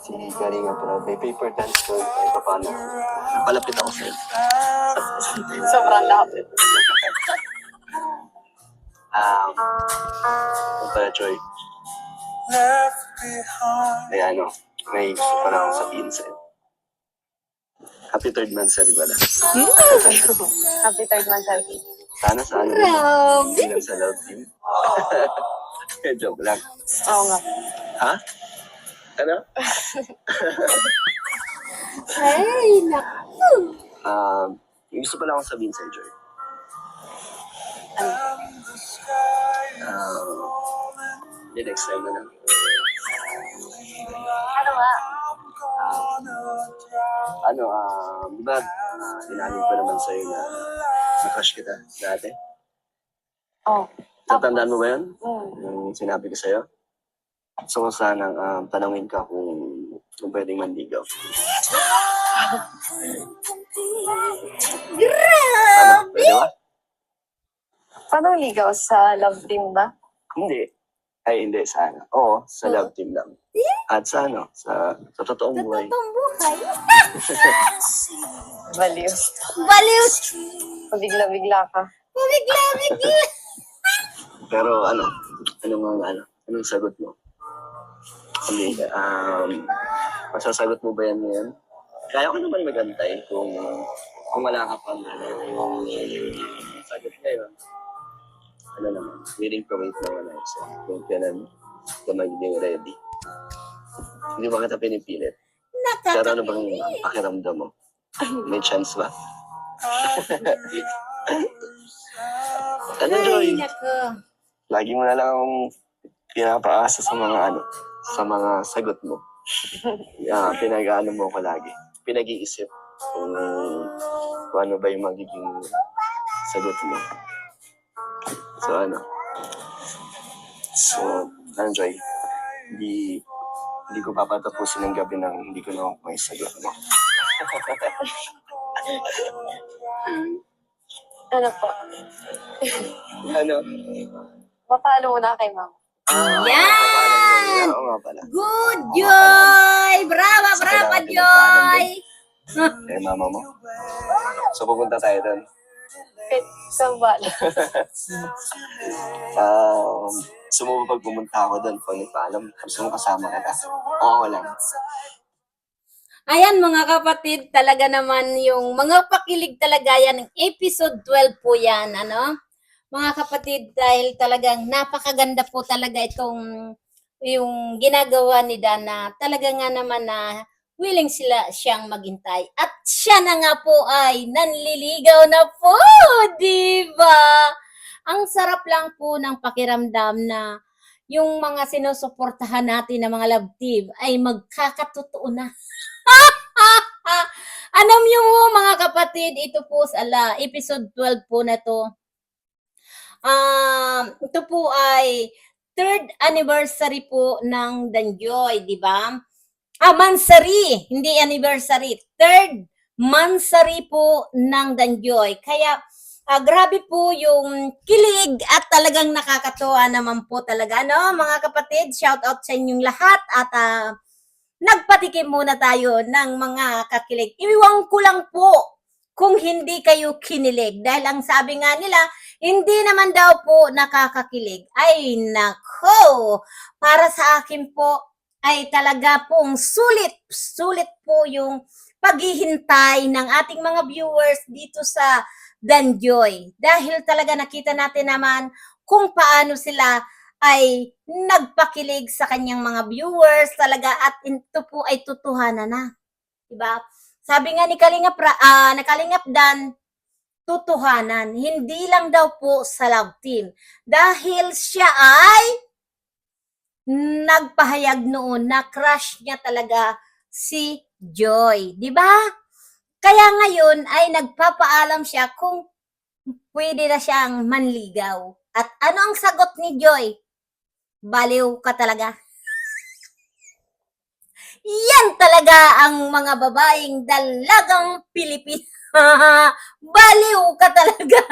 Si Kalinga Prab, may paper transfer kahit pa paano. Palapit ako sa'yo. Sobrang lapit. Um, yung pala, Joy. May ano, may gusto pa lang akong sabihin sa'yo. Happy third month sa pala. Happy third month, Selfie. Sana sa ano, hindi lang sa love team. Joke lang. Oo nga. Ha? Ano? Ay, naku. Um, may gusto pala akong sabihin sa'yo, Joy. Ano? Um, the next time na lang. Ano nga? Ano, um, di ba, uh, inamin ko naman sa'yo na na-crush kita dati. Oh. Tatandaan mo ba yun? Mm. Yung sinabi ko sa'yo? So, sanang um, tanawin ka kung, kung pwedeng manligaw. Ano, pwede ba? Paano ligaw sa love team ba? Hindi. Ay, hindi, sana. Oo, sa Oo. love team lang. At sa ano, sa, sa totoong Sa buhay. totoong buhay. Baliw. Baliw. Pabigla-bigla ka. Bigla, bigla. Pero ano, anong ano, anong sagot mo? Hindi, um, masasagot mo ba yan ngayon? Kaya ko naman magantay kung kung wala ka pang ano, yung sagot ngayon. Ano naman, willing to wait naman ako sa kung kailan ka magiging ready. Hindi ba kita pinipilit? Pero ano bang pakiramdam mo? May chance ba? ano, Joy? Lagi mo na lang akong pinapaasa sa mga ano, sa mga sagot mo. Yeah, pinag-ano mo ko lagi. Pinag-iisip kung, kung ano ba yung magiging sagot mo. So ano? So, ano Joy? Hindi, hindi ko papatapusin ng gabi nang hindi ko na may sagot mo. Ano po? ano? Papaano muna kay ma'am? Ah, Yan! Oo nga pala. Good, Joy! Brava, Sa brava, kailangan Joy! Eh, mama mo. So, pupunta tayo doon. Pit sa bala. Um, gusto mo ba pag pumunta ako doon, pag nagpaalam, gusto mo kasama kita? Oo lang. Ayan mga kapatid, talaga naman yung mga pakilig talaga yan. Episode 12 po yan, ano? Mga kapatid, dahil talagang napakaganda po talaga itong yung ginagawa ni Dana. Talaga nga naman na willing sila siyang maghintay. At siya na nga po ay nanliligaw na po, di ba? Ang sarap lang po ng pakiramdam na yung mga sinusuportahan natin na mga love team ay magkakatotoo na. Alam niyo mo mga kapatid, ito po sa episode 12 po na to. Um, ito po ay third anniversary po ng Danjoy, di ba? Ah, mansari, hindi anniversary. Third mansari po ng Danjoy. Kaya ah, grabe po yung kilig at talagang nakakatuwa naman po talaga. No, mga kapatid, shout out sa inyong lahat at ah, nagpatikim muna tayo ng mga kakilig. Iwiwang ko lang po kung hindi kayo kinilig. Dahil ang sabi nga nila, hindi naman daw po nakakakilig. Ay, nako! Para sa akin po, ay talaga pong sulit, sulit po yung paghihintay ng ating mga viewers dito sa Danjoy. Dahil talaga nakita natin naman kung paano sila ay nagpakilig sa kanyang mga viewers talaga at ito po ay tutuhanan na. Diba? Sabi nga ni Kalingap, Ra- ah, ni Kalingap Dan, tutuhanan. Hindi lang daw po sa love team. Dahil siya ay nagpahayag noon na crush niya talaga si Joy. Di ba? Kaya ngayon ay nagpapaalam siya kung pwede na siyang manligaw. At ano ang sagot ni Joy? Baliw ka talaga. Yan talaga ang mga babaeng dalagang Pilipina. Baliw ka talaga.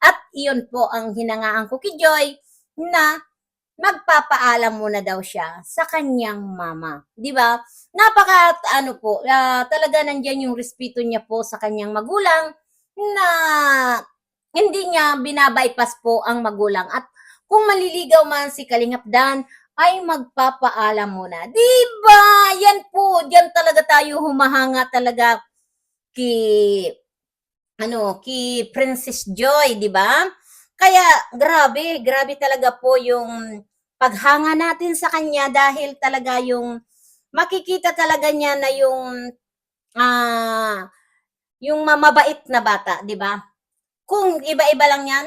At iyon po ang hinangaan ko kay Joy na magpapaalam muna daw siya sa kanyang mama. 'Di ba? Napaka ano po, ah, talaga nandiyan yung respeto niya po sa kanyang magulang na hindi niya binabypass po ang magulang at kung maliligaw man si Kalingap Dan ay magpapaalam muna. 'Di ba? Yan po, diyan talaga tayo humahanga talaga ki ano, ki Princess Joy, 'di ba? Kaya grabe, grabe talaga po yung paghanga natin sa kanya dahil talaga yung makikita talaga niya na yung ah yung mamabait na bata, 'di ba? Kung iba-iba lang 'yan,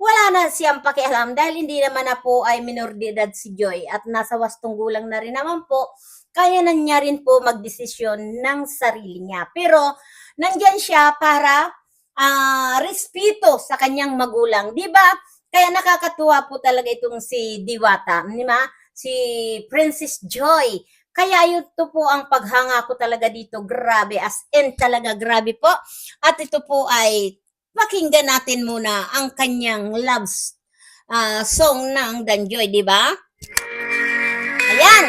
wala na siyang pakialam dahil hindi naman na po ay minor de edad si Joy at nasa wastong gulang na rin naman po, kaya na niya rin po magdesisyon ng sarili niya. Pero nandyan siya para ah respeto sa kanyang magulang, 'di ba? Kaya nakakatuwa po talaga itong si Diwata, 'di ba? Si Princess Joy. Kaya ito po ang paghanga ko talaga dito. Grabe, as in talaga grabe po. At ito po ay pakinggan natin muna ang kanyang love ah, song ng Danjoy, di ba? Ayan.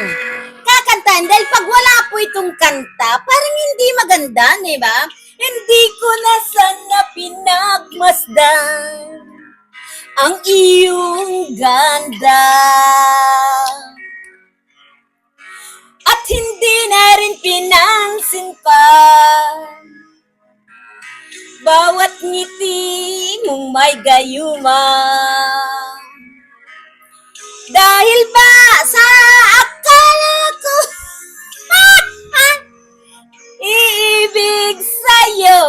Kakantahan dahil pag wala po itong kanta, parang hindi maganda, di ba? Hindi ko na sana pinagmasdan ang iyong ganda. At hindi na rin pinansin pa bawat ngiti mong may gayuma. Dahil ba sa akala ko iibig sa'yo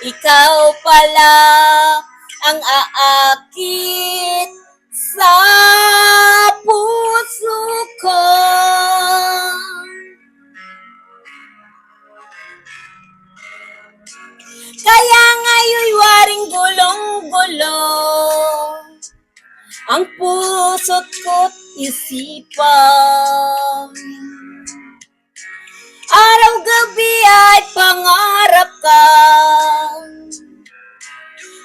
ikaw pala ang aakit sa puso ko. Kaya ngayon'y waring gulong-gulo ang puso't ko't isipan. Araw-gabi ay pangarap ka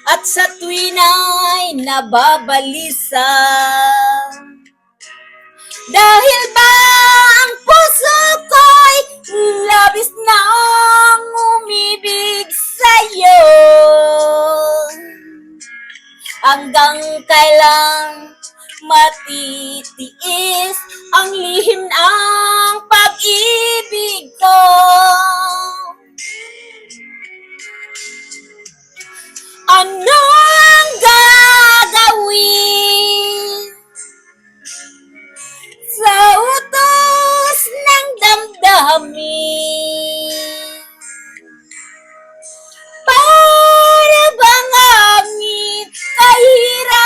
at sa tuwin ay nababalisa. Dahil ba ang puso ko'y labis nang umibig sa'yo? Hanggang kailang matitiis ang lihim ng pag-ibig ko. Ano ang gagawin utos ng damdamin? Para bang angin kahirap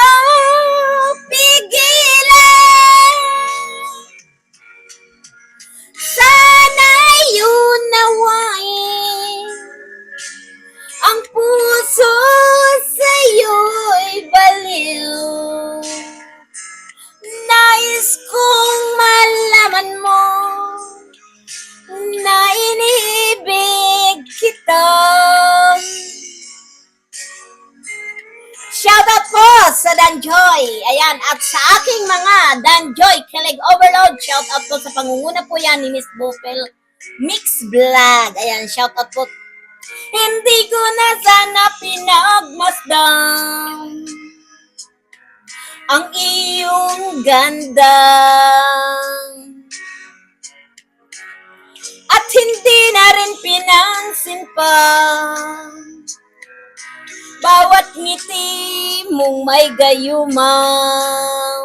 yan ni Miss Bopel Mix Vlog. Ayan, shoutout po. Hindi ko na sana pinagmasdan ang iyong ganda. At hindi na rin pinansin pa bawat ngiti mong may gayumaw.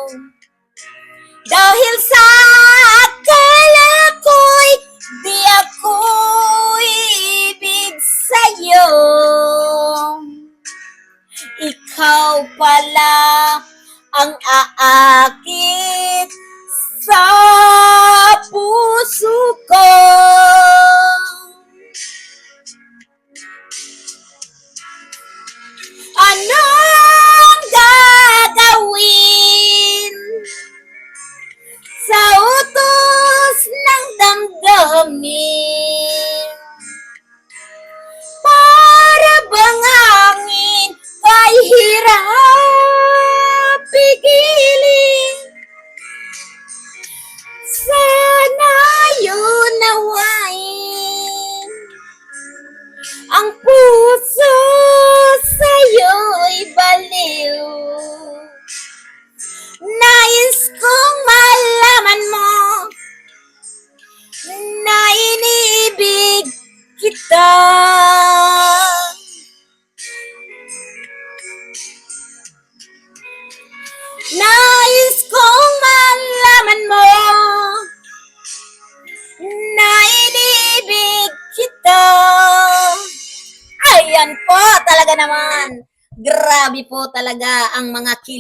Dahil sa akala ko'y di ako ibig sa'yo. Ikaw pala ang aakit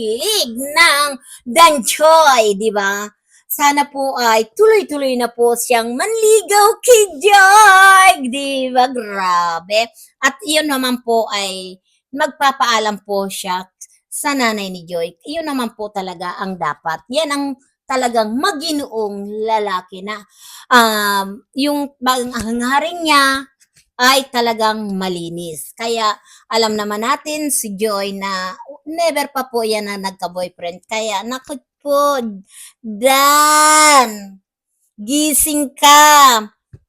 kilig ng Danchoy, di ba? Sana po ay tuloy-tuloy na po siyang manligaw kay Joy, di ba? Grabe. At iyon naman po ay magpapaalam po siya sa nanay ni Joy. Iyon naman po talaga ang dapat. Yan ang talagang maginoong lalaki na um, yung bang hangarin niya ay talagang malinis. Kaya alam naman natin si Joy na never pa po yan na nagka-boyfriend. Kaya naku po, Dan, gising ka.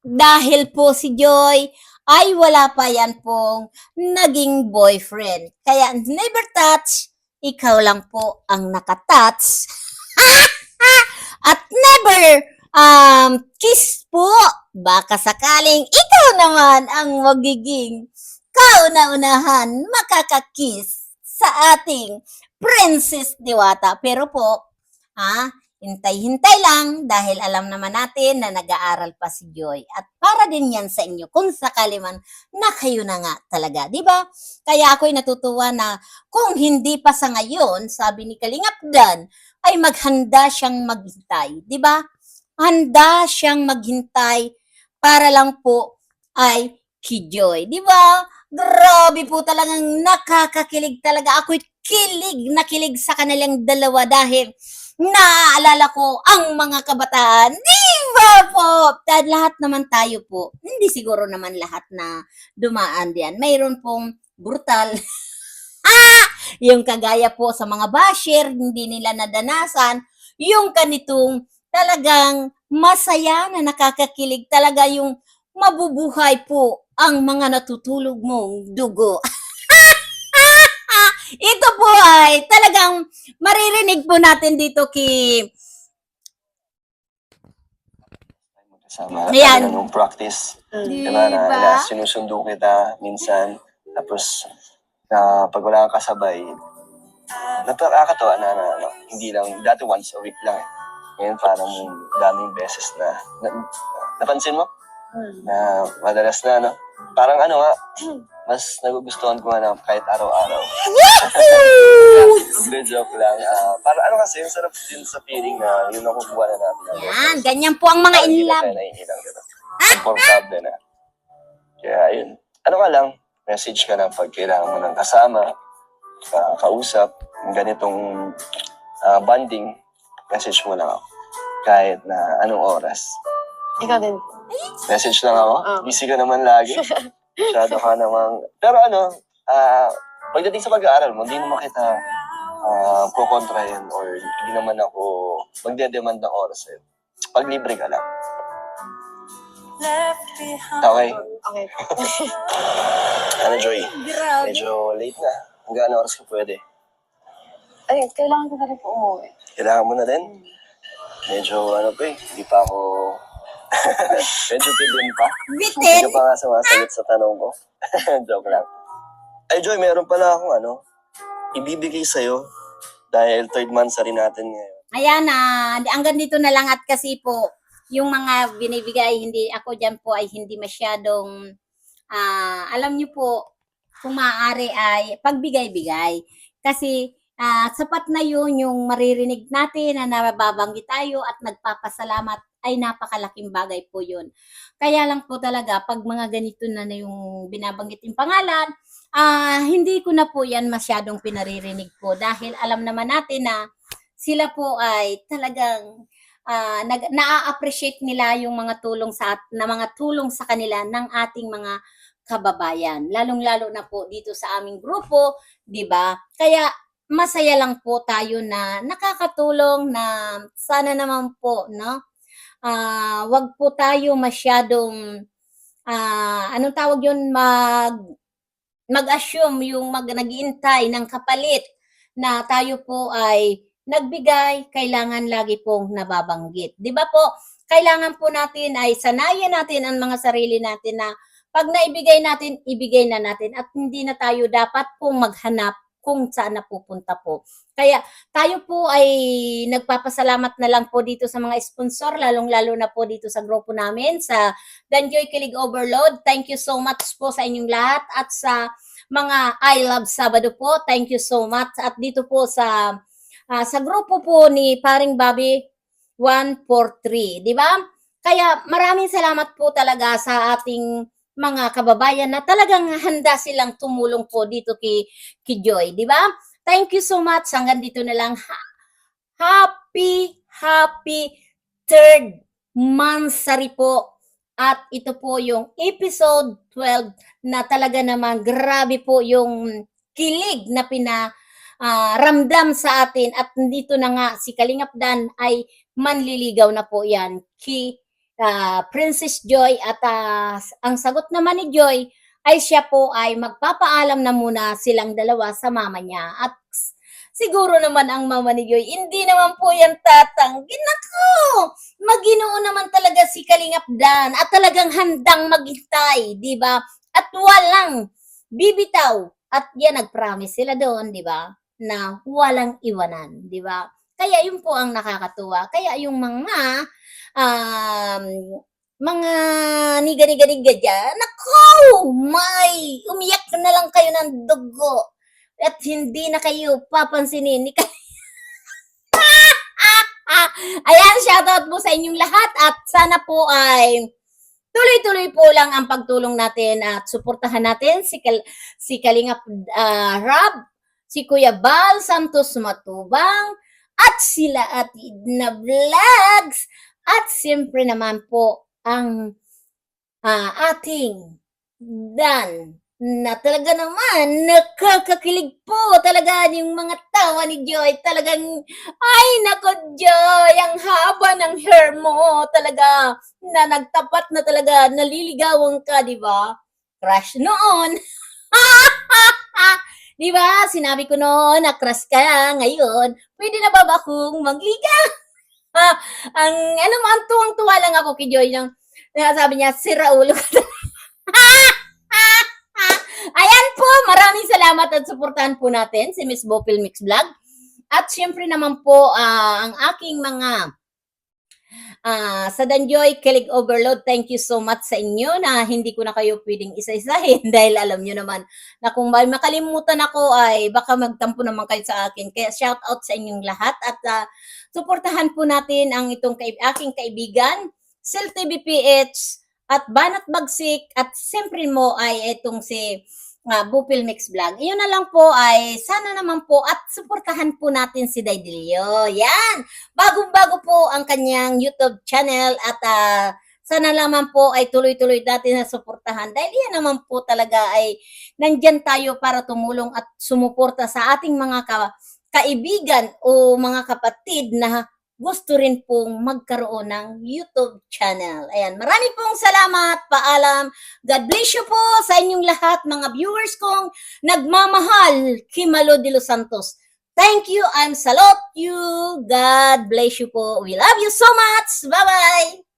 Dahil po si Joy ay wala pa yan pong naging boyfriend. Kaya never touch, ikaw lang po ang nakatouch. At never um, kiss po. Baka sakaling ikaw naman ang magiging kauna-unahan makakakiss sa ating Princess Diwata. Pero po, ha, hintay-hintay lang dahil alam naman natin na nag-aaral pa si Joy. At para din yan sa inyo kung sakali man na kayo na nga talaga, di ba? Kaya ako'y natutuwa na kung hindi pa sa ngayon, sabi ni Kalingap Dan, ay maghanda siyang maghintay, di ba? Handa siyang maghintay para lang po ay kijoy, di ba? Grabe po talagang nakakakilig talaga. Ako'y kilig na kilig sa kanilang dalawa dahil naaalala ko ang mga kabataan. Di ba po? At lahat naman tayo po, hindi siguro naman lahat na dumaan diyan. Mayroon pong brutal yung kagaya po sa mga basher, hindi nila nadanasan, yung kanitong talagang masaya na nakakakilig talaga yung mabubuhay po ang mga natutulog mong dugo. Ito po ay talagang maririnig po natin dito kay Kasama, Ayan. ano, nung practice. Di Diba, na, na sinusundo kita minsan. Tapos, na pag wala kang kasabay, napakakatawa na, na ano, hindi lang, dati once a week lang eh. Ngayon parang daming beses na, na napansin mo? Na madalas na, no? Parang ano nga, mas nagugustuhan ko nga na kahit araw-araw. Hindi, joke lang. Ah, para ano kasi, yung sarap din sa feeling na yun ang kukuha na natin. Yan, ganyan po ang mga Parang in hindi na love. tayo gano'n. Komportable na. Kaya yun. Ano ka lang, message ka lang pag kailangan mo ng kasama, ka kausap, yung ganitong ah, bonding, message mo lang ako. Kahit na anong oras. Ikaw din. Message lang ako. Ah. Busy ka naman lagi. Masyado ka namang... Pero ano, ah, pagdating sa pag-aaral mo, hindi naman kita uh, kukontrahin or hindi naman ako magde-demand ng oras sa'yo. Pag libre ka lang. Okay. Okay. Ano, Joy? Grabe. Medyo late na. Hanggang ano oras ka pwede? Ay, kailangan ko na rin po umuwi. Kailangan mo na din? Medyo ano pa eh, hindi pa ako... Medyo pilim pa. Hindi Bitin. ka pa nga sumasagot sa tanong ko. Joke lang. Ay, Joy, meron pala akong ano, ibibigay sa'yo dahil third month sa rin natin ngayon. Ayan na, hanggang dito na lang at kasi po, yung mga binibigay, hindi, ako dyan po ay hindi masyadong, ah, alam niyo po, kung maaari ay pagbigay-bigay. Kasi, ah, sapat na yun yung maririnig natin na nababanggit tayo at nagpapasalamat ay napakalaking bagay po yun. Kaya lang po talaga, pag mga ganito na na yung binabanggit yung pangalan, ah, hindi ko na po yan masyadong pinaririnig po dahil alam naman natin na sila po ay talagang ah, nag, na-appreciate nila yung mga tulong sa na mga tulong sa kanila ng ating mga kababayan. Lalong-lalo na po dito sa aming grupo, 'di ba? Kaya masaya lang po tayo na nakakatulong na sana naman po, no? Ah, wag po tayo masyadong ah, anong tawag 'yun mag mag-assume yung mag naghihintay ng kapalit na tayo po ay nagbigay, kailangan lagi pong nababanggit. 'Di ba po? Kailangan po natin ay sanayan natin ang mga sarili natin na pag naibigay natin, ibigay na natin at hindi na tayo dapat pong maghanap kung saan napupunta po. Kaya tayo po ay nagpapasalamat na lang po dito sa mga sponsor, lalong-lalo na po dito sa grupo namin, sa Danjoy Kilig Overload. Thank you so much po sa inyong lahat at sa mga I Love Sabado po. Thank you so much. At dito po sa ah, sa grupo po ni Paring Bobby 143, di ba? Kaya maraming salamat po talaga sa ating mga kababayan na talagang handa silang tumulong po dito kay, kay Joy, di ba? Thank you so much. Hanggang dito na lang. Ha- Happy, happy third monthsary po. At ito po yung episode 12 na talaga naman grabe po yung kilig na pina ah, ramdam sa atin at dito na nga si Kalingap Dan ay manliligaw na po yan kay ah, Princess Joy at ah, ang sagot naman ni Joy ay siya po ay magpapaalam na muna silang dalawa sa mama niya. At siguro naman ang mama ni Joy hindi naman po yan tatanggi nako maginoo naman talaga si Kalingap Dan at talagang handang maghintay di ba? At walang bibitaw. At yan nag-promise sila doon di ba? Na walang iwanan di ba kaya yun po ang nakakatuwa kaya yung mga um, mga niga-niga-niga dyan, nako, may, umiyak na lang kayo ng dugo. At hindi na kayo papansinin ni Ayan, shoutout po sa inyong lahat at sana po ay tuloy-tuloy po lang ang pagtulong natin at suportahan natin si, Kal si Kalingap ah, Rab, si Kuya Bal Santos Matubang, at sila at na vlogs. At siyempre naman po ang ah, ating Dan na talaga naman nakakakilig po talaga yung mga tawa ni Joy. Talagang ay nako Joy ang haba ng hair mo. Talaga na nagtapat na talaga naliligawan ka di ba? Crush noon di ba? Sinabi ko noon na crush ka ngayon. Pwede na ba ba akong magliga Ah, ang ano man tuwang-tuwa lang ako kay Joy nang sabi niya sira ulo ka Ayan po, maraming salamat at suportahan po natin si Miss Bopil Mix Vlog. At syempre naman po, ah, ang aking mga ah, sa Danjoy Kilig Overload, thank you so much sa inyo na hindi ko na kayo pwedeng isa-isahin dahil alam nyo naman na kung may makalimutan ako ay baka magtampo naman kayo sa akin. Kaya shout out sa inyong lahat at ah, suportahan po natin ang itong kaib- aking kaibigan, Sil TVPH, at Banat Bagsik, at siyempre mo ay itong si uh, Bupil Mix Vlog. Iyon na lang po ay sana naman po at suportahan po natin si Daidilio. Yan! Bagong-bago po ang kanyang YouTube channel at ah, sana naman po ay tuloy-tuloy natin na suportahan dahil yan naman po talaga ay nandyan tayo para tumulong at sumuporta sa ating mga ka- kaibigan o mga kapatid na gusto rin pong magkaroon ng YouTube channel. Ayan, marami pong salamat, paalam. God bless you po sa inyong lahat, mga viewers kong nagmamahal, Kimalo de los Santos. Thank you, I'm salute you. God bless you po. We love you so much. Bye-bye.